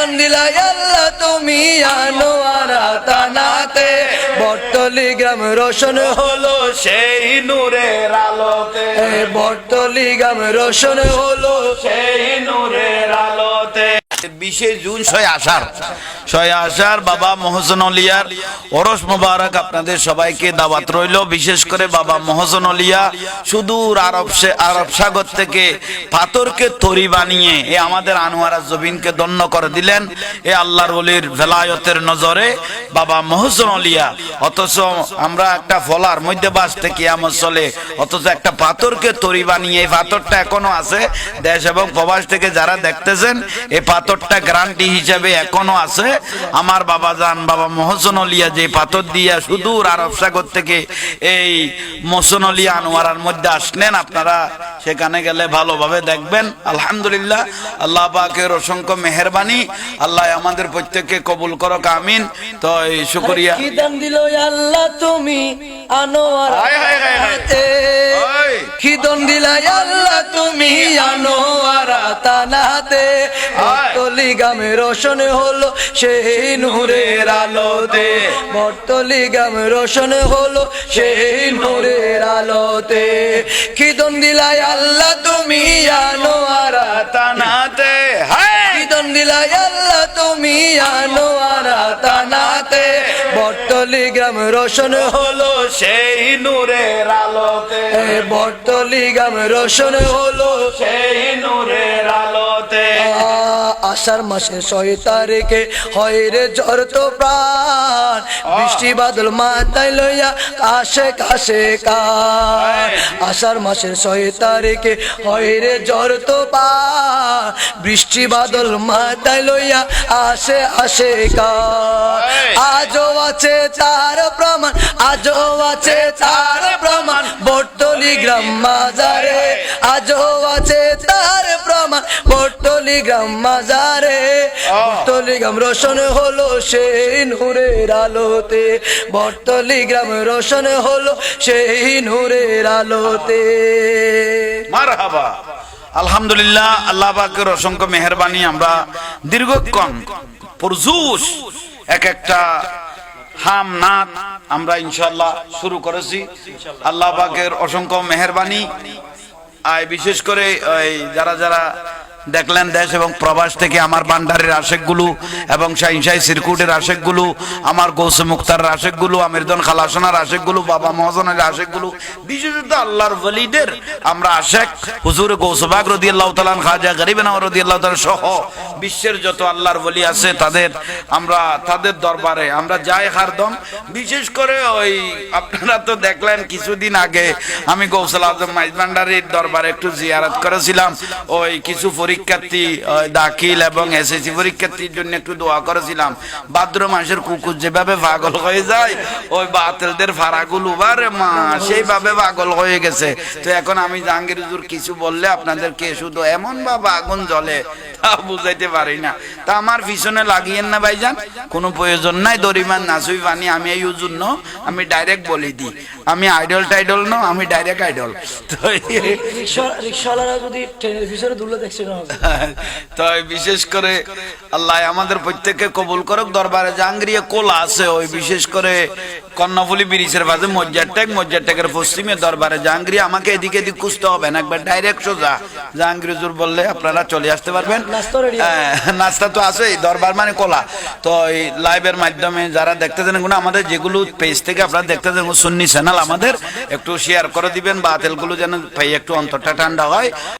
দন দিলাই আল্লাহ তুমি আনো তানাতে বটলি গ্রাম রোশন হলো সেই নূরের আলোতে। বটলি গ্রাম রোশন হলো সেই নূরের আলোতে করে থেকে এ দিলেন। এ আল্লাহর অলির ভেলায়তের নজরে বাবা মহসন অলিয়া অথচ আমরা একটা ফলার মধ্যে বাঁচতে কিয়ামত চলে, অথচ একটা পাথরকে তরি বানিয়ে এই পাথরটা এখনও আছে। দেশ এবং প্রবাস থেকে যারা দেখতেছেন এই পাথরটা গ্রান্টি হিসাবে এখনও আছে। আমার বাবা যান বাবা মোহসন অলিয়া যে পাথর দিয়া সুদূর আরব সাগর থেকে এই মোহসন অলিয়া আনোয়ারার মধ্যে আসলেন আপনারা সেখানে গেলে ভালোভাবে দেখবেন। আলহামদুলিল্লাহ আল্লাহ পাকের অসংখ্য মেহরবানি। আল্লাহ আমাদের প্রত্যেককে কবুল করক আমিন। তো এই শুকরিয়া। আল্লাহ তুমি আনোয়ারা। কি দন দিলাই আল্লাহ তুমি আনোয়ারা তানাতে বটতলি গ্রামে রোশন হলো সেই নূরের আলোতে। বটতলি গ্রামে রোশন হলো সেই নূরের আলোতে। কি দন দিলাই আল্লাহ তুমি আনোয়ারা তানাতে হায়। কি দন দিলাই আল্লাহ তুমি আনোয়ারা তানাতে বটতলি গ্রাম রোশন হলো সেই নূরের আলোতে। এ বটতলি গ্রাম রোশন হলো সেই আ, আষাঢ় মাসে ছয় তারিখে হয় রে জ্বর তো প্রাণ বৃষ্টি বাদল মাথায় লইয়া কাশে কাশে কান আষাঢ় মাসের ছয় তারিখে হয় রে জ্বর তো প্রাণ বৃষ্টি বাদল মাথায় লইয়া আসে আসে কান আজও আছে তার প্রমাণ আজও আছে তার প্রমাণ। বটতলি গ্রাম মাজারে গ্রাম মাজারে বটতলি গ্রাম রোশন হলো সেই নূরের আলোতে বটতলি গ্রাম রোশন হলো সেই নূরের আলোতে। মারহাবা। আলহামদুলিল্লাহ আল্লাহ পাকের অসংখ্য মেহরবানি আমরা দীর্ঘক্ষণ পরজুস এক একটা হাম নাত আমরা ইনশাল্লাহ শুরু করেছি। আল্লাহ পাকের অসংখ্য মেহরবানি। আর বিশেষ করে যারা যারা দেখলেন দেশ এবং প্রবাস থেকে আমার বান্ডারের আশেকগুলো এবং শাহিনশাহী সিরকুটের আশেকগুলো, আমার গৌসে মুক্তার আশেকগুলো, আমিরদন খালাসনার আশেকগুলো, বাবা মহাজনের আশেকগুলো। বিশেষত আল্লাহর ওয়ালিদের আমরা আশেক, হুজুর গৌসবাগ রদি আল্লাহ তালান খাজা গরিব নাম রদি আল্লাহ তালা সহ বিশ্বের যত আল্লাহর ওলি আছে তাদের, আমরা তাদের দরবারে, আমরা যাই হারদম বিশেষ করে ওই, আপনারা তো দেখলেন কিছুদিন আগে আমি গৌসল আজম মাইজ ভান্ডারির দরবারে একটু জিয়ারত করেছিলাম। ওই কিছু পরীক্ষার্থী দাখিল এবং এসএসসি পরীক্ষার্থীর জন্য একটু দোয়া করেছিলাম। ভাদ্র মাসের কুকুর যেভাবে পাগল হয়ে যায়, ওই বাতিলদের ফাড়াগুলো বারে মা, সেইভাবে পাগল হয়ে গেছে। তো এখন আমি জাহাঙ্গীর হুজুর কিছু বললে আপনাদের আপনাদেরকে শুধু এমন ভাবে আগুন জ্বলে, তা বুঝাইতে পারি না। তা আমার পিছনে লাগিয়েন না ভাইজান, কোনো প্রয়োজন নাই দরিমান নাসুই পানি আমি এই হুজুর ন আমি ডাইরেক্ট বলি দিই আমি আইডল টাইডল ন আমি ডাইরেক্ট আইডল তো রিক্সাওয়ালারা যদি ট্রেনের পিছনে দেখছে না হবে তো বিশেষ করে আল্লাহ আমাদের প্রত্যেককে কবুল করুক দরবারে জাহাঙ্গীরিয়া কোলা আছে ওই বিশেষ করে কর্ণফুলি ব্রিজের পাশে মজ্জারটেক মজ্জারটেকের পশ্চিমে দরবারে জাহাঙ্গীরি আমাকে এদিকে এদিক খুঁজতে হবে না একবার ডাইরেক্ট সোজা। জাহাঙ্গীর হুজুর বললে আপনারা চলে আসতে পারবেন। নাস্তা আছে? হ্যাঁ, তো আছেই দরবার মানে কোলা। তো এই লাইভের মাধ্যমে যারা দেখতে দেখতেছেন এগুলো আমাদের যেগুলো পেজ থেকে আপনারা দেখতে দেখতেছেন সুন্নি চ্যানেল আমাদের একটু শেয়ার করে দিবেন বা তেলগুলো যেন ভাই একটু অন্তরটা ঠান্ডা হয়।